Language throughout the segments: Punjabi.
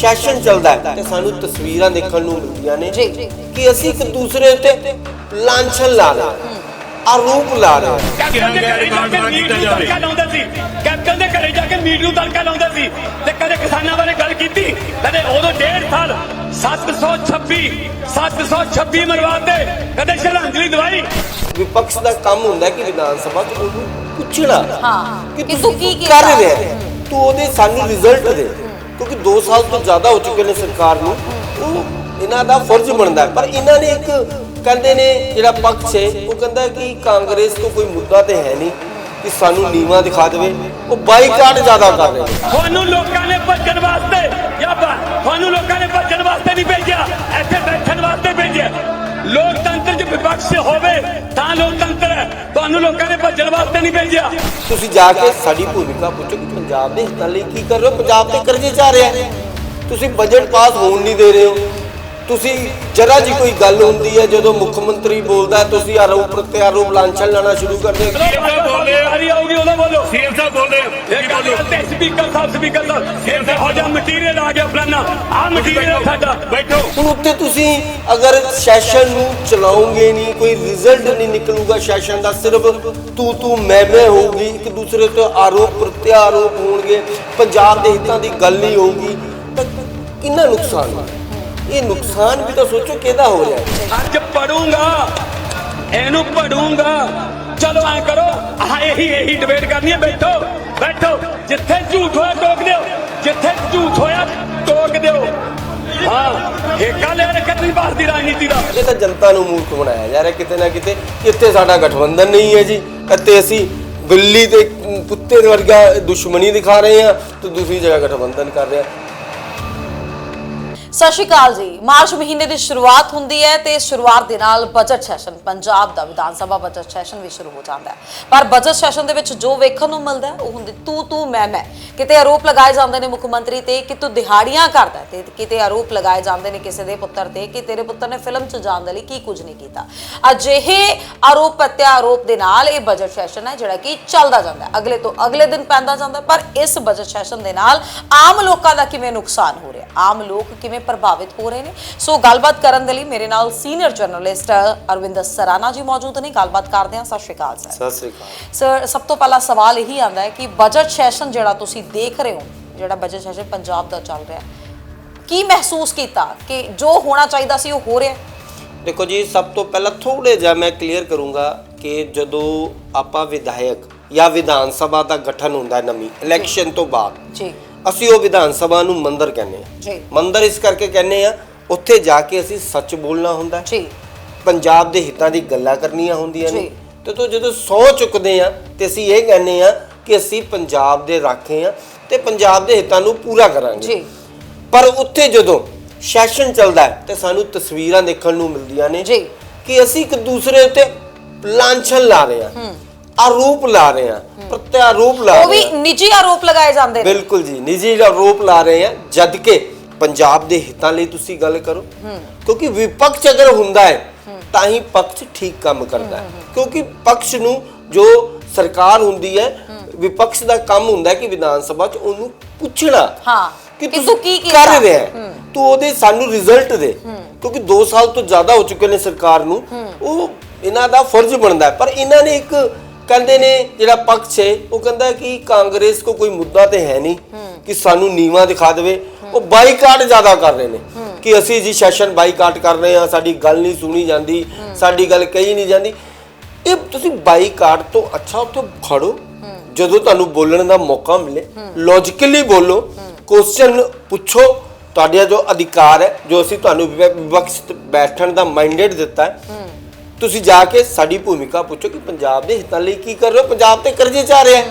ਸੈਸ਼ਨ ਚੱਲਦਾ ਹੈ ਤੇ ਸਾਨੂੰ ਤਸਵੀਰਾਂ ਦੇਖਣ ਨੂੰ ਮਿਲਦੀਆਂ ਨੇ ਜੀ। ਕਿ ਅਸੀਂ ਇੱਕ ਦੂਸਰੇ ਉੱਤੇ ਲਾਂਛਨ ਲਾ ਰਹੇ ਹਾਂ ਆਰੋਪ ਲਾ ਰਹੇ ਕੈਪਟਨ ਦੇ ਘਰੇ ਜਾ ਕੇ ਮੀਟ ਨੂੰ ਤੜਕਾ ਲਾਉਂਦੇ ਸੀ। ਕੈਪਟਨ ਦੇ ਘਰੇ ਜਾ ਕੇ ਮੀਟ ਨੂੰ ਤੜਕਾ ਲਾਉਂਦੇ ਸੀ। ਤੇ ਕਦੇ ਕਿਸਾਨਾਂ ਬਾਰੇ ਗੱਲ ਕੀਤੀ? ਕਦੇ ਉਦੋਂ ਡੇਢ ਸਾਲ 726 726 ਮਰਵਾਤੇ। ਕਦੇ ਸ਼ਰਧਾਂਜਲੀ ਦਵਾਈ। ਵਿਪਕਸ਼ ਦਾ ਕੰਮ ਹੁੰਦਾ ਕਿ ਵਿਧਾਨ ਸਭਾ 'ਚ ਉਹਨੂੰ ਪੁੱਛਣਾ ਹਾਂ, ਕਿ ਤੂੰ ਕੀ? ਕਰ ਰਿਹਾ ਹੈ ਤੂੰ ਉਹਦੇ ਸਾਨੂੰ ਰਿਜ਼ਲਟ ਦੇ। ਕਿਉਂਕਿ 2 ਸਾਲ ਤੋਂ ਜ਼ਿਆਦਾ ਹੋ ਚੁੱਕੇ ਨੇ ਸਰਕਾਰ ਨੂੰ, ਉਹ ਇਹਨਾਂ ਦਾ ਫਰਜ਼ ਬਣਦਾ ਪਰ ਇਹਨਾਂ ਨੇ ਇੱਕ ਕਹਿੰਦੇ ਨੇ, ਜਿਹੜਾ ਪੱਖ ਹੈ, ਉਹ ਕਹਿੰਦਾ ਕਿ ਕਾਂਗਰਸ ਤੋਂ ਕੋਈ ਮੁੱਦਾ ਤੇ ਹੈ ਨਹੀਂ ਕਿ ਸਾਨੂੰ ਨੀਵਾ ਦਿਖਾ ਦੇਵੇ। ਉਹ ਬਾਈਕਾਟ ਜ਼ਿਆਦਾ ਕਰ ਰਹੇ ਤੁਹਾਨੂੰ ਲੋਕਾਂ ਨੇ ਭੱਜਣ ਵਾਸਤੇ ਜਾਂ ਤੁਹਾਨੂੰ ਲੋਕਾਂ ਨੇ ਭੱਜਣ ਵਾਸਤੇ ਨਹੀਂ ਭੇਜਿਆ, ਇੱਥੇ ਬੈਠਣ ਵਾਸਤੇ ਭੇਜਿਆ। ਲੋਕਤੰਤਰ 'ਚ ਵਿਪਕਸ਼ ਹੋਵੇ ਤਾਂ ਲੋਕਤੰਤਰ ਹੈ। ਤੁਹਾਨੂੰ ਲੋਕਾਂ ਨੇ ਭੱਜਣ ਵਾਸਤੇ ਨਹੀਂ ਭੇਜਿਆ। ਤੁਸੀਂ ਜਾ ਕੇ ਸਾਡੀ ਭੂਮਿਕਾ ਪੁੱਛੋ ਕਿ ਪੰਜਾਬ ਦੇ ਹਿੱਤਾਂ ਲਈ ਕੀ ਕਰ ਰਹੇ ਹੋ? ਪੰਜਾਬ ਤੇ ਕਰਜ਼ੇ ਜਾ ਰਿਹਾ ਤੁਸੀਂ ਬਜਟ ਪਾਸ ਹੋਣ ਨਹੀਂ ਦੇ ਰਹੇ ਹੋ। ਤੁਸੀਂ ਜਰਾ ਜੀ ਕੋਈ ਗੱਲ ਹੁੰਦੀ ਹੈ ਜਦੋਂ ਮੁੱਖ ਮੰਤਰੀ ਬੋਲਦਾ ਤੁਸੀਂ ਆਰੋਪ ਪ੍ਰਤਿਆਰੋਪ ਲਾਂਛਨ ਲਾਣਾ ਸ਼ੁਰੂ ਕਰਦੇ ਹੋ। ਵਾਰੀ ਆਊਗੀ ਉਦੋਂ ਬੋਲੋ। ਸੀਐਮ ਸਾਹਿਬ ਬੋਲ ਰਹੇ ਹੋ। ਇਹ ਗੱਲ ਤੇ ਸਪੀਕਰ ਸਾਹਿਬ ਸਪੀਕਰ ਸਾਹਿਬ। ਫਿਰ ਤੇ ਹੋ ਜਾ ਮਟੀਰੀਅਲ ਆ ਗਿਆ ਫਲਾਨਾ ਆ ਮਟੀਰੀਅਲ ਸਾਡਾ। ਬੈਠੋ। ਹੁਣ ਉੱਤੇ ਤੁਸੀਂ ਅਗਰ ਸੈਸ਼ਨ ਨੂੰ ਚਲਾਓਗੇ ਨਹੀਂ ਕੋਈ ਰਿਜ਼ਲਟ ਨਹੀਂ ਨਿਕਲੂਗਾ ਸੈਸ਼ਨ ਦਾ ਸਿਰਫ ਤੂੰ ਤੂੰ ਮੈਂ ਮੈਂ ਹੋਊਗੀ ਇੱਕ ਦੂਸਰੇ ਤੇ ਆਰੋਪ ਪ੍ਰਤਿਆਰੋਪ ਹੋਣਗੇ ਪੰਜਾਬ ਦੇ ਹਿੱਤਾਂ ਦੀ ਗੱਲ ਨਹੀਂ ਹੋਊਗੀ ਤਾਂ ਕਿੰਨਾ ਨੁਕਸਾਨ ਹੈ ਇਹ ਨੁਕਸਾਨ ਵੀ ਤਾਂ ਸੋਚੋ ਕਿਹਦਾ ਹੋ ਰਿਹਾ ਅੱਜ ਪੜੂੰਗਾ ਇਹਨੂੰ ਪੜੂੰਗਾ। ਚਲੋ ਐ ਕਰੋ ਆਹ ਇਹੀ ਇਹੀ ਡਿਬੇਟ ਕਰਨੀ ਹੈ ਬੈਠੋ ਬੈਠੋ। ਜਿੱਥੇ ਝੂਠ ਹੋਇਆ ਟੋਕ ਦਿਓ। ਜਿੱਥੇ ਝੂਠ ਹੋਇਆ ਟੋਕ ਦਿਓ। ਹਾਂ ਠੇਕਾ ਲੈ ਰੱਖਿਆ ਤੁਸੀਂ ਭਾਰਤ ਦੀ ਰਾਜਨੀਤੀ ਦਾ। ਇਹ ਤਾਂ ਜਨਤਾ ਨੂੰ ਮੂਰਖ ਬਣਾਇਆ ਜਾ ਰਿਹਾ ਕਿਤੇ ਨਾ ਕਿਤੇ ਇੱਥੇ ਸਾਡਾ ਗਠਬੰਧਨ ਨਹੀਂ ਹੈ ਜੀ। ਇੱਥੇ ਅਸੀਂ ਬਿੱਲੀ ਤੇ ਕੁੱਤੇ ਵਰਗਾ ਦੁਸ਼ਮਣੀ ਦਿਖਾ ਰਹੇ ਹਾਂ ਤੇ ਦੂਸਰੀ ਜਗ੍ਹਾ ਗਠਬੰਧਨ ਕਰ ਰਹੇ ਹਾਂ। ਸਤਿ ਸ਼੍ਰੀ ਅਕਾਲ ਜੀ। ਮਾਰਚ ਮਹੀਨੇ ਦੀ ਸ਼ੁਰੂਆਤ ਹੁੰਦੀ ਹੈ ਤੇ ਸ਼ੁਰੂਆਤ ਦੇ ਨਾਲ ਬਜਟ ਸੈਸ਼ਨ ਪੰਜਾਬ ਦਾ ਵਿਧਾਨ ਸਭਾ ਬਜਟ ਸੈਸ਼ਨ ਵੀ ਸ਼ੁਰੂ ਹੋ ਜਾਂਦਾ ਹੈ। ਪਰ ਬਜਟ ਸੈਸ਼ਨ ਦੇ ਵਿੱਚ ਜੋ ਵੇਖਣ ਨੂੰ ਮਿਲਦਾ ਉਹ ਹੁੰਦੀ ਤੂੰ ਤੂੰ, ਮੈਂ ਮੈਂ। ਕਿਤੇ ਆਰੋਪ ਲਗਾਏ ਜਾਂਦੇ ਨੇ ਮੁੱਖ ਮੰਤਰੀ ਤੇ, ਕਿ ਤੂੰ ਦਿਹਾੜੀਆਂ ਕਰਦਾ ਹੈ ਤੇ ਕਿਤੇ ਆਰੋਪ ਲਗਾਏ ਜਾਂਦੇ ਨੇ ਕਿਸੇ ਦੇ ਪੁੱਤਰ ਤੇ, ਕਿ ਤੇਰੇ ਪੁੱਤਰ ਨੇ ਫਿਲਮ 'ਚ ਜਾਣ ਦੇ ਲਈ ਕੀ ਕੁਝ ਨਹੀਂ ਕੀਤਾ। ਅਜਿਹੇ ਆਰੋਪ ਪ੍ਰਤਿਆਰੋਪ ਦੇ ਨਾਲ ਇਹ ਬਜਟ ਸੈਸ਼ਨ ਹੈ, ਜਿਹੜਾ ਕਿ ਚੱਲਦਾ ਜਾਂਦਾ ਹੈ। ਅਗਲੇ ਤੋਂ ਅਗਲੇ ਦਿਨ ਪੈਂਦਾ ਜਾਂਦਾ ਪਰ ਇਸ ਬਜਟ ਸੈਸ਼ਨ ਦੇ ਨਾਲ ਆਮ ਲੋਕਾਂ ਦਾ ਕਿਵੇਂ ਨੁਕਸਾਨ ਹੋ ਰਿਹਾ? ਆਮ ਲੋਕ ਕਿਵੇਂ ਪ੍ਰਭਾਵਿਤ ਹੋ ਰਹੇ ਨੇ? ਸੋ ਗੱਲਬਾਤ ਕਰਨ ਦੇ ਲਈ ਮੇਰੇ ਨਾਲ ਸੀਨੀਅਰ ਜਰਨਲਿਸਟ ਅਰਵਿੰਦਰ ਸਰਾਣਾ ਜੀ ਮੌਜੂਦ ਨੇ। ਗੱਲਬਾਤ ਕਰਦੇ ਹਾਂ। ਸਤਿ ਸ਼੍ਰੀ ਅਕਾਲ ਸਰ। ਸਤਿ ਸ੍ਰੀ ਅਕਾਲ। ਸਰ ਸਭ ਤੋਂ ਪਹਿਲਾ ਸਵਾਲ ਇਹੀ ਆਉਂਦਾ ਹੈ ਕਿ ਬਜਟ ਸੈਸ਼ਨ ਜਿਹੜਾ ਤੁਸੀਂ ਦੇਖ ਰਹੇ ਹੋ ਜਿਹੜਾ ਬਜਟ ਸੈਸ਼ਨ ਪੰਜਾਬ ਦਾ ਚੱਲ ਰਿਹਾ ਕੀ ਮਹਿਸੂਸ ਕੀਤਾ ਕਿ ਜੋ ਹੋਣਾ ਚਾਹੀਦਾ ਸੀ ਉਹ ਹੋ ਰਿਹਾ? ਦੇਖੋ ਜੀ ਸਭ ਤੋਂ ਪਹਿਲਾਂ ਥੋੜੇ ਜਿਹਾ ਮੈਂ ਕਲੀਅਰ ਕਰੂੰਗਾ ਕਿ ਜਦੋਂ ਆਪਾਂ ਵਿਧਾਇਕ ਜਾਂ ਵਿਧਾਨ ਸਭਾ ਦਾ ਗਠਨ ਹੁੰਦਾ ਨਵੀਂ ਇਲੈਕਸ਼ਨ ਤੋਂ ਬਾਅਦ ਜੀ। ਅਸੀਂ ਉਹ ਵਿਧਾਨ ਸਭਾ ਨੂੰ ਮੰਦਰ ਕਹਿੰਦੇ ਆ ਜੀ। ਮੰਦਰ ਇਸ ਕਰਕੇ ਕਹਿੰਦੇ ਆ ਉੱਥੇ ਜਾ ਕੇ ਅਸੀਂ ਸੱਚ ਬੋਲਣਾ ਹੁੰਦਾ। ਜੀ। ਪੰਜਾਬ ਦੇ ਹਿੱਤਾਂ ਦੀ ਗੱਲਾਂ ਕਰਨੀਆਂ ਹੁੰਦੀਆਂ ਨੇ। ਤੇ ਤੋਂ ਜਦੋਂ ਸੌ ਚੁੱਕਦੇ ਆ ਤੇ ਅਸੀਂ ਇਹ ਕਹਿੰਦੇ ਆ ਕਿ ਅਸੀਂ ਪੰਜਾਬ ਦੇ ਰਾਖੇ ਆ ਤੇ ਪੰਜਾਬ ਦੇ ਹਿੱਤਾਂ ਨੂੰ ਪੂਰਾ ਕਰਾਂਗੇ। ਜੀ। ਪਰ ਉੱਥੇ ਜਦੋਂ ਸੈਸ਼ਨ ਚੱਲਦਾ ਹੈ ਤੇ ਸਾਨੂੰ ਤਸਵੀਰਾਂ ਦੇਖਣ ਨੂੰ ਮਿਲਦੀਆਂ ਨੇ ਜੀ। ਕਿ ਅਸੀਂ ਇੱਕ ਦੂਸਰੇ ਉੱਤੇ ਲਾਂਛਨ ਲਾ ਰਹੇ ਹਾਂ। ਆਰੋਪ ਲਾ ਰਹੇ ਹਾਂ। ਪ੍ਰਤਿਆਰੋਪ ਲਾ ਉਹ ਵੀ ਹਾਂ ਨਿੱਜੀ ਆਰੋਪ ਲਗਾਏ ਜਾਂਦੇ ਨੇ। ਬਿਲਕੁਲ ਜੀ ਨਿੱਜੀ ਆਰੋਪ ਲਾ ਰਹੇ ਹਾਂ ਜਦ ਕਿ ਪੰਜਾਬ ਦੇ ਹਿੱਤਾਂ ਲਈ ਤੁਸੀਂ ਗੱਲ ਕਰੋ। ਕਿਉਂਕਿ ਵਿਪਕਸ਼ ਅਗਰ ਹੁੰਦਾ ਹੈ ਤਾਂ ਹੀ ਪਕਸ਼ ਠੀਕ ਕੰਮ ਕਰਦਾ ਹੈ। ਕਿਉਂਕਿ ਪਕਸ਼ ਨੂੰ ਜੋ ਸਰਕਾਰ ਹੁੰਦੀ ਹੈ ਵਿਪਕਸ਼ ਦਾ ਕੰਮ ਹੁੰਦਾ ਹੈ ਕਿ ਵਿਧਾਨ ਸਭਾ 'ਚ ਉਹਨੂੰ ਪੁੱਛਣਾ ਹਾਂ, ਕਿ ਤੂੰ ਤੂੰ ਕੀ ਕੀਤਾ? ਕਰ ਰਿਹਾ ਹੈ। ਤੂੰ ਉਹਦੇ ਸਾਨੂੰ ਰਿਜ਼ਲਟ ਦੇ। ਕਿਉਂਕਿ 2 ਸਾਲ ਤੋਂ ਜ਼ਿਆਦਾ ਹੋ ਚੁੱਕੇ ਨੇ ਸਰਕਾਰ ਨੂੰ। ਉਹ ਇਹਨਾਂ ਦਾ ਫਰਜ਼ ਬਣਦਾ ਹੈ। ਪਰ ਇਹਨਾਂ ਨੇ ਇੱਕ ਕਹਿੰਦੇ ਨੇ ਜਿਹੜਾ ਪਕਸ਼ ਹੈ ਉਹ ਕਹਿੰਦਾ ਕਿ ਕਾਂਗਰਸ ਕੋ ਕੋਈ ਮੁੱਦਾ ਤੇ ਹੈ ਨਹੀਂ ਕਿ ਸਾਨੂੰ ਨੀਵਾ ਦਿਖਾ ਦੇਵੇ। ਉਹ ਬਾਈਕਾਟ ਜ਼ਿਆਦਾ ਕਰ ਰਹੇ ਨੇ ਕਿ ਅਸੀਂ ਜੀ ਸੈਸ਼ਨ ਬਾਈਕਾਟ ਕਰ ਰਹੇ ਹਾਂ ਸਾਡੀ ਗੱਲ ਨਹੀਂ ਸੁਣੀ ਜਾਂਦੀ ਸਾਡੀ ਗੱਲ ਕਹੀ ਨਹੀਂ ਜਾਂਦੀ। ਇਹ ਤੁਸੀਂ ਬਾਈਕਾਟ ਤੋਂ ਅੱਛਾ ਉੱਥੇ ਖੜੋ ਜਦੋਂ ਤੁਹਾਨੂੰ ਬੋਲਣ ਦਾ ਮੌਕਾ ਮਿਲੇ ਲੌਜੀਕਲੀ ਬੋਲੋ ਕੁਐਸਚਨ ਪੁੱਛੋ ਤੁਹਾਡਾ ਜੋ ਅਧਿਕਾਰ ਹੈ ਜੋ ਅਸੀਂ ਤੁਹਾਨੂੰ ਵਿਵ- ਵਿਵਕਸ਼ ਬੈਠਣ ਦਾ ਮਾਈਂਡਡ ਦਿੱਤਾ ਹੈ। ਤੁਸੀਂ ਜਾ ਕੇ ਸਾਡੀ ਭੂਮਿਕਾ ਪੁੱਛੋ ਕਿ ਪੰਜਾਬ ਦੇ ਹਿੱਤਾਂ ਲਈ ਕੀ ਕਰ ਰਹੇ ਹੋ? ਪੰਜਾਬ ਤੇ ਕਰਜ਼ੇ ਚਾ ਰਿਹਾ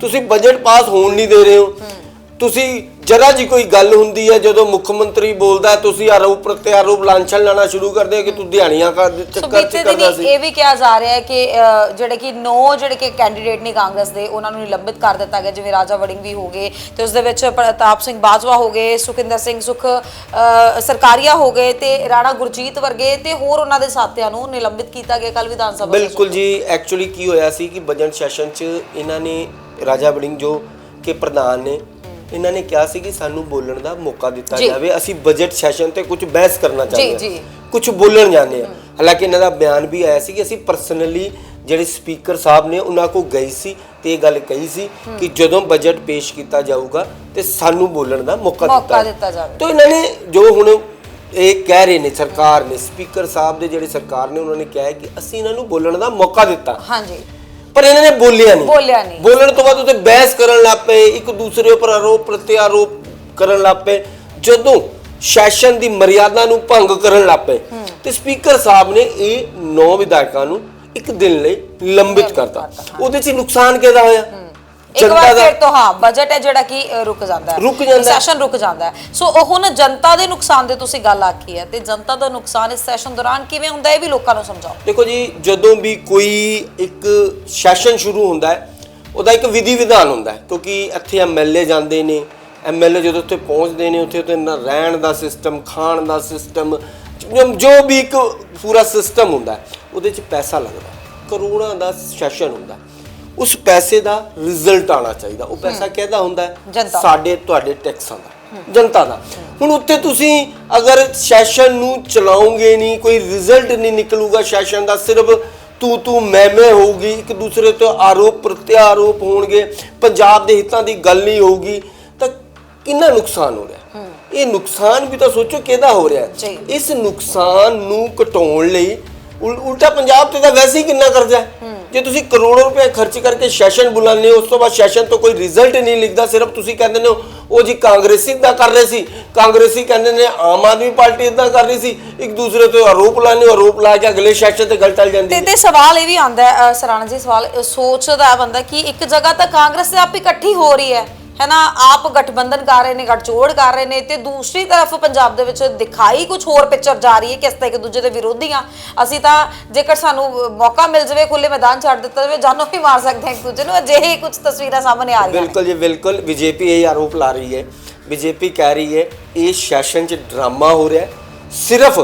ਤੁਸੀਂ ਬਜਟ ਪਾਸ ਹੋਣ ਨਹੀਂ ਦੇ ਰਹੇ ਹੋ। ਤੁਸੀਂ ਜਰਾ ਜੀ ਕੋਈ ਗੱਲ ਹੁੰਦੀ ਹੈ ਜਦੋਂ ਮੁੱਖ ਮੰਤਰੀ ਬੋਲਦਾ ਤੁਸੀਂ ਆਰੋਪ ਪ੍ਰਤਿਆਰੋਪ ਲਾਂਛਨ ਲਾਣਾ ਸ਼ੁਰੂ ਕਰਦੇ ਹੋ ਕਿ ਤੂੰ ਦਿਹਾੜੀਆਂ ਕਰ ਚੱਕਰ ਚ ਕਰਦਾ ਸੀ ਇਹ ਵੀ ਕਿਹਾ ਜਾ ਰਿਹਾ ਹੈ ਕਿ ਜਿਹੜੇ ਕਿ ਨੌ ਜਿਹੜੇ ਕਿ ਕੈਂਡੀਡੇਟ ਨੇ ਕਾਂਗਰਸ ਦੇ ਉਹਨਾਂ ਨੂੰ ਨਿਲੰਬਿਤ ਕਰ ਦਿੱਤਾ ਗਿਆ ਜਿਵੇਂ ਰਾਜਾ ਵੜਿੰਗ ਵੀ ਹੋ ਗਏ ਤੇ ਉਸ ਦੇ ਵਿੱਚ ਪ੍ਰਤਾਪ ਸਿੰਘ ਬਾਜਵਾ ਹੋ ਗਏ ਸੁਖਿੰਦਰ ਸਿੰਘ ਸੁਖ ਸਰਕਾਰੀਆ ਹੋ ਗਏ ਤੇ ਰਾਣਾ ਗੁਰਜੀਤ ਵਰਗੇ ਤੇ ਹੋਰ ਉਹਨਾਂ ਦੇ ਸਾਥੀਆਂ ਨੂੰ ਨਿਲੰਬਿਤ ਕੀਤਾ ਗਿਆ ਕੱਲ ਵਿਧਾਨ ਸਭਾ। ਬਿਲਕੁਲ ਜੀ ਐਕਚੁਅਲੀ ਕੀ ਹੋਇਆ ਸੀ ਕਿ ਬਜਟ ਸੈਸ਼ਨ 'ਚ ਇਹਨਾਂ ਨੇ ਰਾਜਾ ਵੜਿੰਗ ਜੋ ਕਿ ਪ੍ਰਧਾਨ ਨੇ ਇਹਨਾਂ ਨੇ ਕਿਹਾ ਸੀ ਕਿ ਸਾਨੂੰ ਬੋਲਣ ਦਾ ਮੌਕਾ ਦਿੱਤਾ ਜੀ। ਜਾਵੇ। ਅਸੀਂ ਬਜਟ ਸੈਸ਼ਨ ਤੇ ਕੁਝ ਬਹਿਸ ਕਰਨਾ ਚਾਹੁੰਦੇ ਜੀ। ਕੁਝ ਬੋਲਣ ਜਾਂਦੇ ਆ ਹਾਲਾਂਕਿ ਇਹਨਾਂ ਦਾ ਬਿਆਨ ਵੀ ਆਇਆ ਸੀ ਕਿ ਅਸੀਂ ਪਰਸਨਲੀ ਜਿਹੜੇ ਸਪੀਕਰ ਸਾਹਿਬ ਨੇ ਉਹਨਾਂ ਕੋ ਗਈ ਸੀ ਤੇ ਇਹ ਗੱਲ ਕਹੀ ਸੀ ਕਿ ਜਦੋਂ ਬਜਟ ਪੇਸ਼ ਕੀਤਾ ਜਾਊਗਾ ਤੇ ਸਾਨੂੰ ਬੋਲਣ ਦਾ ਮੌਕਾ ਮੌਕਾ ਦਿੱਤਾ ਦਿੱਤਾ ਜਾਵੇ। ਤਾਂ ਇਹਨਾਂ ਨੇ ਜੋ ਹੁਣ ਇਹ ਕਹਿ ਰਹੇ ਨੇ ਸਰਕਾਰ ਨੇ ਸਪੀਕਰ ਸਾਹਿਬ ਦੇ ਜਿਹੜੇ ਸਰਕਾਰ ਨੇ ਉਹਨਾਂ ਨੇ ਕਿਹਾ ਹੈ ਕਿ ਅਸੀਂ ਇਹਨਾਂ ਨੂੰ ਬੋਲਣ ਦਾ ਮੌਕਾ ਦਿੱਤਾ। ਹਾਂਜੀ। ਪਰ ਇਹਨਾਂ ਨੇ ਬੋਲਿਆ ਨਹੀਂ। ਬੋਲਿਆ ਨਹੀਂ। ਬੋਲਣ ਤੋਂ ਬਾਅਦ ਉੱਤੇ ਬਹਿਸ ਕਰਨ ਲੱਗ ਪਏ ਇੱਕ ਦੂਸਰੇ ਉੱਪਰ ਆਰੋਪ ਪ੍ਰਤਿਆਰੋਪ ਕਰਨ ਲੱਗ ਪਏ। ਜਦੋਂ ਸੈਸ਼ਨ ਦੀ ਮਰਿਆਦਾ ਨੂੰ ਭੰਗ ਕਰਨ ਲੱਗ ਪਏ ਤੇ ਸਪੀਕਰ ਸਾਹਿਬ ਨੇ ਇਹ ਨੌ ਵਿਧਾਇਕਾਂ ਨੂੰ ਇੱਕ ਦਿਨ ਲਈ ਲੰਬਿਤ ਕਰਤਾ। ਉਹਦੇ 'ਚ ਨੁਕਸਾਨ ਕਿਹਦਾ ਹੋਇਆ? ਇੱਕ ਵਾਰ ਫਿਰ ਤੋਂ ਹਾਂ ਬਜਟ ਹੈ ਜਿਹੜਾ ਕਿ ਅ, ਰੁਕ ਜਾਂਦਾ ਹੈ ਰੁਕ ਜਾਂਦਾ ਹੈ। ਸੈਸ਼ਨ ਰੁਕ ਜਾਂਦਾ ਹੈ ਸੋ ਉਹ ਹੁਣ ਜਨਤਾ ਦੇ ਨੁਕਸਾਨ ਦੇ ਤੁਸੀਂ ਗੱਲ ਆਖੀ ਹੈ ਤੇ ਜਨਤਾ ਦਾ ਨੁਕਸਾਨ ਇਸ ਸੈਸ਼ਨ ਦੌਰਾਨ ਕਿਵੇਂ ਹੁੰਦਾ ਹੈ ਇਹ ਵੀ ਲੋਕਾਂ ਨੂੰ ਸਮਝਾਓ ਦੇਖੋ ਜੀ ਜਦੋਂ ਵੀ ਕੋਈ ਇੱਕ ਸੈਸ਼ਨ ਸ਼ੁਰੂ ਹੁੰਦਾ ਹੈ ਉਹਦਾ ਇੱਕ ਵਿਧੀ ਵਿਧਾਨ ਹੁੰਦਾ ਹੈ ਕਿਉਂਕਿ ਇੱਥੇ ਐਮਐਲਏ ਜਾਂਦੇ ਨੇ ਐਮਐਲਏ ਜਦੋਂ ਉੱਥੇ ਪਹੁੰਚਦੇ ਨੇ ਉੱਥੇ ਉੱਥੇ ਨਾ ਰਹਿਣ ਦਾ ਸਿਸਟਮ ਖਾਣ ਦਾ ਸਿਸਟਮ ਜੋ ਵੀ ਇੱਕ ਪੂਰਾ ਸਿਸਟਮ ਹੁੰਦਾ ਹੈ ਉਹਦੇ 'ਚ ਪੈਸਾ ਲੱਗਦਾ ਹੈ। ਕਰੋੜਾਂ ਦਾ ਸੈਸ਼ਨ ਹੁੰਦਾ ਹੈ। ਉਸ ਪੈਸੇ ਦਾ ਰਿਜ਼ਲਟ ਆਣਾ ਚਾਹੀਦਾ। ਉਹ ਪੈਸਾ ਕਿਹਦਾ ਹੁੰਦਾ? ਹੈ ਜਨਤਾ। ਸਾਡੇ ਤੁਹਾਡੇ ਟੈਕਸਾਂ ਦਾ। ਜਨਤਾ ਦਾ। ਹੁਣ ਉੱਤੇ ਤੁਸੀਂ ਅਗਰ ਸੈਸ਼ਨ ਨੂੰ ਚਲਾਓਗੇ ਨਹੀਂ ਕੋਈ ਰਿਜ਼ਲਟ ਨਹੀਂ ਨਿਕਲੂਗਾ ਸੈਸ਼ਨ ਦਾ ਸਿਰਫ ਤੂੰ ਤੂੰ ਮੈਂ ਮੈਂ ਹੋਊਗੀ ਇੱਕ ਦੂਸਰੇ ਤੇ ਆਰੋਪ ਪ੍ਰਤਿਆਰੋਪ ਹੋਣਗੇ ਪੰਜਾਬ ਦੇ ਹਿੱਤਾਂ ਦੀ ਗੱਲ ਨਹੀਂ ਹੋਊਗੀ ਤਾਂ ਕਿੰਨਾ ਨੁਕਸਾਨ ਹੋ ਰਿਹਾ? ਇਹ ਨੁਕਸਾਨ ਵੀ ਤਾਂ ਸੋਚੋ ਕਿਹਦਾ ਹੋ ਰਿਹਾ? ਜੀ। ਇਸ ਨੁਕਸਾਨ ਨੂੰ ਘਟਾਉਣ ਲਈ ਉਲ- ਉਲਟਾ ਪੰਜਾਬ ਤੇ ਤਾਂ ਵੈਸੇ ਹੀ ਕਿੰਨਾ ਕਰਜ਼ਾ ਹੈ। ਜੇ ਤੁਸੀਂ ਕਰੋੜੋ ਰੁਪਏ ਖਰਚ ਕਰਕੇ ਸੈਸ਼ਨ ਬੁਲਾਉਂਦੇ ਹੋ ਉਸ ਤੋਂ ਬਾਅਦ ਸੈਸ਼ਨ ਤੋਂ ਕੋਈ ਰਿਜ਼ਲਟ ਨਹੀਂ ਲਿਖਦਾ ਸਿਰਫ ਤੁਸੀਂ ਕਹਿੰਦੇ ਨੇ ਉਹ ਜੀ ਕਾਂਗਰਸੀ ਇਦਾਂ ਕਰ ਰਹੇ ਸੀ। ਕਾਂਗਰਸੀ ਕਹਿੰਦੇ ਨੇ ਆਮ ਆਦਮੀ ਪਾਰਟੀ ਇਦਾਂ ਕਰ ਰਹੀ ਸੀ ਇੱਕ ਦੂਸਰੇ ਤੇ ਆਰੋਪ ਲਾਣੇ ਆਰੋਪ ਲਾ ਕੇ ਅਗਲੇ ਸੈਸ਼ਨ ਤੇ ਗੱਲ ਟਲ ਜਾਂਦੀ ਤੇ ਹੈ। ਤੇ ਸਵਾਲ ਇਹ ਵੀ ਹੈ ਅ, ਸਰਾਣਾ ਜੀ ਸਵਾਲ ਸੋਚਦਾ ਹੈ ਬੰਦਾ ਕਿ ਇੱਕ ਜਗ੍ਹਾ ਤਾਂ ਕਾਂਗਰਸ ਆਪ ਇਕੱਠੀ ਹੋ ਰਹੀ ਹੈ। ਹੈ ਆਪ ਗਠਬੰਧਨ ਕਰ ਰਹੇ ਨੇ, ਗੱਠਜੋੜ ਕਰ ਰਹੇ ਨੇ ਤੇ ਦੂਸਰੀ ਤਰਫ ਪੰਜਾਬ ਦੇ ਵਿੱਚ ਦਿਖਾਈ ਕੁਝ ਹੋਰ ਪਿਕਚਰ ਜਾ ਰਹੀ ਹੈ ਕਿਸ ਤਰ੍ਹਾਂ ਇੱਕ ਦੂਜੇ ਦੇ ਵਿਰੋਧੀ ਆ ਅਸੀਂ ਤਾਂ ਜੇਕਰ ਸਾਨੂੰ ਮੌਕਾ ਮਿਲ ਜਾਵੇ ਖੁੱਲੇ ਮੈਦਾਨ ਛੱਡ ਦਿੱਤਾ ਜਾਵੇ, ਜਾਨੋਂ ਵੀ ਮਾਰ ਸਕਦੇ ਹਾਂ ਇੱਕ ਦੂਜੇ ਨੂੰ, ਅਜਿਹੇ ਕੁਝ ਤਸਵੀਰਾਂ ਸਾਹਮਣੇ ਆ ਰਹੀਆਂ ਬਿਲਕੁਲ ਜੀ, ਬਿਲਕੁਲ। ਬੀਜੇਪੀ ਇਹ ਆਰੋਪ ਲਾ ਰਹੀ ਹੈ। ਬੀਜੇਪੀ ਕਹਿ ਰਹੀ ਹੈ, ਇਹ ਸੈਸ਼ਨ 'ਚ ਡਰਾਮਾ ਹੋ ਰਿਹਾ ਸਿਰਫ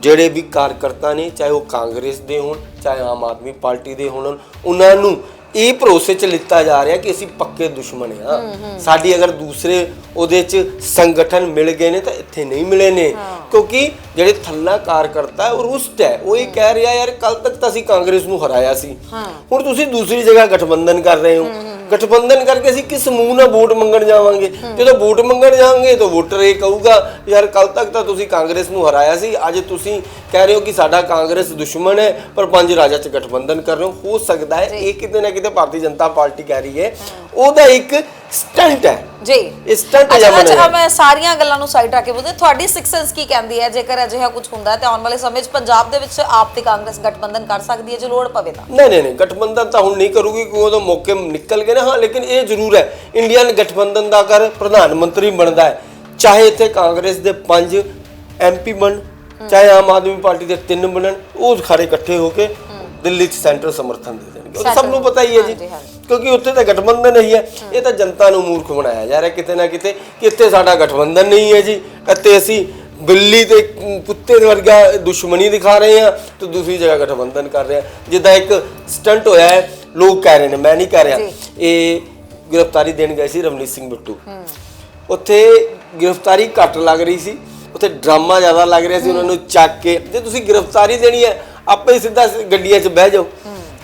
ਜਿਹੜੇ ਵੀ ਕਾਰਕਰਤਾ ਨੇ, ਚਾਹੇ ਉਹ ਕਾਂਗਰਸ ਦੇ ਹੋਣ, ਚਾਹੇ ਆਮ ਆਦਮੀ ਪਾਰਟੀ ਦੇ ਹੋਣ, ਉਹਨਾਂ ਨੂੰ ਇਹ ਭਰੋਸੇ 'ਚ ਲਿੱਤਾ ਜਾ ਰਿਹਾ ਕਿ ਅਸੀਂ ਪੱਕੇ ਦੁਸ਼ਮਣ ਆ। ਸਾਡੀ ਅਗਰ ਦੂਸਰੇ ਉਹਦੇ 'ਚ ਸੰਗਠਨ ਮਿਲ ਗਏ ਨੇ ਤਾਂ ਇੱਥੇ ਨਹੀਂ ਮਿਲੇ ਨੇ। ਕਿਉਂਕਿ ਜਿਹੜੇ ਥੱਲਾ ਕਾਰਕਰਤਾ ਹੈ ਉਹ ਰੁਸਟ ਹੈ। ਉਹ ਇਹ ਕਹਿ ਰਿਹਾ ਯਾਰ ਕੱਲ ਤੱਕ ਤਾਂ ਅਸੀਂ ਕਾਂਗਰਸ ਨੂੰ ਹਰਾਇਆ ਸੀ। ਹੁਣ ਤੁਸੀਂ ਦੂਸਰੀ ਜਗ੍ਹਾ ਗਠਬੰਧਨ ਕਰ ਰਹੇ ਹੋ। ਗਠਬੰਧਨ ਕਰਕੇ ਅਸੀਂ ਕਿਸ ਮੂੰਹ ਨਾਲ ਵੋਟ ਮੰਗਣ ਜਾਵਾਂਗੇ? ਜਦੋਂ ਵੋਟ ਮੰਗਣ ਜਾਵਾਂਗੇ ਤਾਂ ਵੋਟਰ ਇਹ ਕਹੂਗਾ ਯਾਰ ਕੱਲ ਤੱਕ ਤਾਂ ਤੁਸੀਂ ਕਾਂਗਰਸ ਨੂੰ ਹਰਾਇਆ ਸੀ ਅੱਜ ਤੁਸੀਂ ਕਹਿ ਰਹੇ ਹੋ ਕਿ ਸਾਡਾ ਕਾਂਗਰਸ ਦੁਸ਼ਮਣ ਹੈ ਪਰ ਪੰਜ ਰਾਜਾਂ 'ਚ ਗਠਬੰਧਨ ਕਰ ਰਹੇ ਹੋ। ਹੋ ਸਕਦਾ ਹੈ ਇਹ ਕਿਤੇ ਨਾ ਕਿਤੇ ਭਾਰਤੀ ਜਨਤਾ ਪਾਰਟੀ ਕਹਿ ਰਹੀ ਹੈ। ਉਹਦਾ ਇੱਕ ਸਟੰਟ ਹੈ। ਜੀ। ਇਹ ਸਟੰਟ ਜਿਹਾ ਅੱਛਾ ਮੈਂ ਸਾਰੀਆਂ ਗੱਲਾਂ ਨੂੰ ਸਾਈਡ ਰੱਖ ਕੇ ਬੋਲਦੇ ਤੁਹਾਡੀ ਸਿਕਸ ਸੈਂਸ ਕੀ ਕਹਿੰਦੀ ਹੈ? ਜੇਕਰ ਅਜਿਹਾ ਕੁਝ ਹੁੰਦਾ ਹੈ ਤੇ ਆਉਣ ਵਾਲੇ ਸਮੇਂ 'ਚ ਪੰਜਾਬ ਦੇ ਵਿੱਚ ਆਪ ਤੇ ਕਾਂਗਰਸ ਗਠਬੰਧਨ ਕਰ ਸਕਦੀ ਹੈ ਜੇ ਲੋੜ ਪਵੇ ਤਾਂ। ਨਹੀਂ ਨਹੀਂ ਨਹੀਂ ਗਠਬੰਧਨ ਤਾਂ ਹੁਣ ਨਹੀਂ ਕਰੂਗੀ ਕਿਉਂਕਿ ਉਦੋਂ ਮੌਕੇ ਨਿਕਲ ਗਏ ਨੇ। ਹਾਂ ਲੇਕਿਨ ਇਹ ਜ਼ਰੂਰ ਹੈ। ਇੰਡੀਅਨ ਗਠਬੰਧਨ ਦਾ ਅਗਰ ਪ੍ਰਧਾਨ ਮੰਤਰੀ ਬਣਦਾ ਹੈ ਚਾਹੇ ਇੱਥੇ ਕਾਂਗਰਸ ਦੇ ਪੰਜ ਐਮਪੀ ਬਣ ਚਾਹੇ ਆਮ ਆਦਮੀ ਪਾਰਟੀ ਦੇ ਤਿੰਨ ਬਣਨ ਉਹ ਸਾਰੇ ਇਕੱਠੇ ਹੋ ਕੇ ਦਿੱਲੀ 'ਚ ਸੈਂਟਰ ਸਮਰਥਨ ਦੇ ਦੇਣਗੇ। ਉਹ ਸਭ ਨੂੰ ਪਤਾ ਹੀ ਹੈ ਜੀ। ਕਿਉਂਕਿ ਉੱਥੇ ਤਾਂ ਗਠਬੰਧਨ ਹੀ ਹੈ। ਇਹ ਤਾਂ ਜਨਤਾ ਨੂੰ ਮੂਰਖ ਬਣਾਇਆ ਜਾ ਰਿਹਾ ਕਿਤੇ ਨਾ ਕਿਤੇ ਕਿ ਇੱਥੇ ਸਾਡਾ ਗਠਬੰਧਨ ਨਹੀਂ ਹੈ ਜੀ। ਇੱਥੇ ਅਸੀਂ ਬਿੱਲੀ ਤੇ ਕੁੱਤੇ ਦੇ ਵਰਗਾ ਦੁਸ਼ਮਣੀ ਦਿਖਾ ਰਹੇ ਹਾਂ ਤੇ ਦੂਸਰੀ ਜਗ੍ਹਾ ਗਠਬੰਧਨ ਕਰ ਰਹੇ ਹਾਂ। ਜਿੱਦਾਂ ਇੱਕ ਸਟੰਟ ਹੋਇਆ ਹੈ ਲੋਕ ਕਹਿ ਰਹੇ ਨੇ ਮੈਂ ਨਹੀਂ ਕਹਿ ਰਿਹਾ। ਇਹ ਗ੍ਰਿਫਤਾਰੀ ਦੇਣ ਗਏ ਸੀ ਰਵਨੀਤ ਸਿੰਘ ਬਿੱਟੂ। ਉੱਥੇ ਗ੍ਰਿਫਤਾਰੀ ਘੱਟ ਲੱਗ ਰਹੀ ਸੀ ਉੱਥੇ ਡਰਾਮਾ ਜ਼ਿਆਦਾ ਲੱਗ ਰਿਹਾ ਸੀ ਉਹਨਾਂ ਨੂੰ ਚੱਕ ਕੇ। ਜੇ ਤੁਸੀਂ ਗ੍ਰਿਫਤਾਰੀ ਦੇਣੀ ਹੈ ਆਪੇ ਹੀ ਸਿੱਧਾ ਗੱਡੀਆਂ 'ਚ ਬਹਿ ਜਾਓ।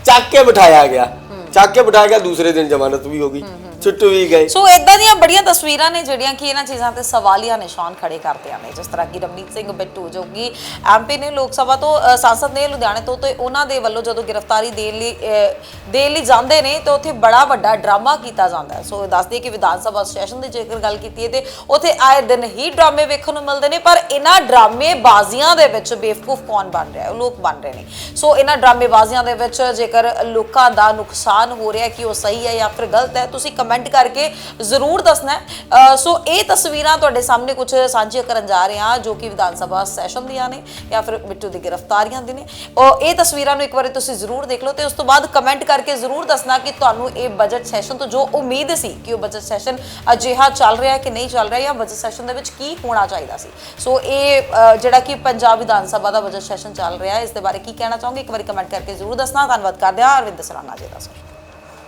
ਚੱਕ ਕੇ ਬਿਠਾਇਆ ਗਿਆ। ਚੱਕ ਕੇ ਬਿਠਾਇਆ ਗਿਆ ਦੂਸਰੇ ਦਿਨ ਜ਼ਮਾਨਤ ਵੀ ਹੋ ਗਈ। ਛੁੱਟ ਵੀ ਗਏ। ਸੋ ਇਦਾਂ ਦੀਆਂ ਬੜੀਆਂ ਤਸਵੀਰਾਂ ਨੇ ਜਿਹੜੀਆਂ ਕਿ ਇਹਨਾਂ ਚੀਜ਼ਾਂ ਤੇ ਸਵਾਲੀਆ ਨਿਸ਼ਾਨ ਖੜੇ ਕਰਦੀਆਂ ਨੇ ਜਿਸ ਤਰ੍ਹਾਂ ਕਿ ਰਮਨੀਤ ਸਿੰਘ ਬਿੱਟੂ ਜੋ ਕਿ ਐਮਪੀ ਨੇ ਲੋਕ ਸਭਾ ਤੋਂ ਅ, ਸਾਂਸਦ ਨੇ ਲੁਧਿਆਣੇ ਤੋਂ ਤੇ ਉਹਨਾਂ ਦੇ ਵੱਲੋਂ ਜਦੋਂ ਗ੍ਰਿਫਤਾਰੀ ਦੇਣ ਲਈ ਅ, ਦੇਣ ਲਈ ਜਾਂਦੇ ਨੇ ਤੇ ਉੱਥੇ ਬੜਾ ਵੱਡਾ ਡਰਾਮਾ ਕੀਤਾ ਜਾਂਦਾ ਹੈ। ਸੋ ਦੱਸ ਦਈਏ ਕਿ ਵਿਧਾਨ ਸਭਾ ਸੈਸ਼ਨ ਦੀ ਜੇਕਰ ਗੱਲ ਕੀਤੀ ਹੈ ਤੇ ਉੱਥੇ ਆਏ ਦਿਨ ਹੀ ਡਰਾਮੇ ਵੇਖਣ ਨੂੰ ਮਿਲਦੇ ਨੇ ਪਰ ਇਹਨਾਂ ਡਰਾਮੇਬਾਜ਼ੀਆਂ ਦੇ ਵਿੱਚ ਬੇਵਕੂਫ ਕੌਣ ਬਣ ਰਿਹਾ ਹੈ? ਉਹ ਲੋਕ ਬਣ ਰਹੇ ਨੇ। ਸੋ ਇਹਨਾਂ ਡਰਾਮੇਬਾਜ਼ੀਆਂ ਦੇ ਵਿੱਚ ਜੇਕਰ ਲੋਕਾਂ ਦਾ ਨੁਕਸਾਨ ਹੋ ਰਿਹਾ ਕਿ ਉਹ ਸਹੀ ਹੈ ਜਾਂ ਫਿਰ ਗਲਤ ਹੈ ਤੁਸੀਂ ਕਮੈਂਟ ਕਮੈਂਟ ਕਰਕੇ ਜ਼ਰੂਰ ਦੱਸਣਾ ਸੋ ਇਹ ਤਸਵੀਰਾਂ ਤੁਹਾਡੇ ਸਾਹਮਣੇ ਕੁਝ ਸਾਂਝੀਆਂ ਕਰਨ ਜਾ ਰਹੇ ਹਾਂ, ਜੋ ਕਿ ਵਿਧਾਨ ਸਭਾ ਸੈਸ਼ਨ ਦੀਆਂ ਨੇ ਜਾਂ ਫਿਰ ਮਿੱਟੂ ਦੀ ਗ੍ਰਿਫਤਾਰੀਆਂ ਦੀ ਨੇ। ਉਹ ਇਹ ਤਸਵੀਰਾਂ ਨੂੰ ਇੱਕ ਵਾਰੀ ਤੁਸੀਂ ਜ਼ਰੂਰ ਦੇਖ ਲਓ ਤੇ ਉਸ ਤੋਂ ਬਾਅਦ ਕਮੈਂਟ ਕਰਕੇ ਜ਼ਰੂਰ ਦੱਸਣਾ ਕਿ ਤੁਹਾਨੂੰ ਇਹ ਬਜਟ ਸੈਸ਼ਨ ਤੋਂ ਜੋ ਉਮੀਦ ਸੀ ਕਿ ਉਹ ਬਜਟ ਸੈਸ਼ਨ ਅਜਿਹਾ ਚੱਲ ਰਿਹਾ ਕਿ ਨਹੀਂ ਚੱਲ ਰਿਹਾ ਜਾਂ ਬਜਟ ਸੈਸ਼ਨ ਦੇ ਵਿੱਚ ਕੀ ਹੋਣਾ ਚਾਹੀਦਾ ਸੀ। ਸੋ ਇਹ ਜਿਹੜਾ ਕਿ ਪੰਜਾਬ ਵਿਧਾਨ ਸਭਾ ਦਾ ਬਜਟ ਸੈਸ਼ਨ ਚੱਲ ਰਿਹਾ ਹੈ, ਇਸ ਦੇ ਬਾਰੇ ਕੀ ਕਹਿਣਾ ਚਾਹੋਗੇ? ਇੱਕ ਵਾਰੀ ਕਮੈਂਟ ਕਰਕੇ ਜ਼ਰੂਰ ਦੱਸਣਾ। ਧੰਨਵਾਦ ਕਰਦੇ ਹਾਂ, ਅਰਵਿੰਦ ਸਰਾਣਾ ਜੀ ਦਾ ਸਰ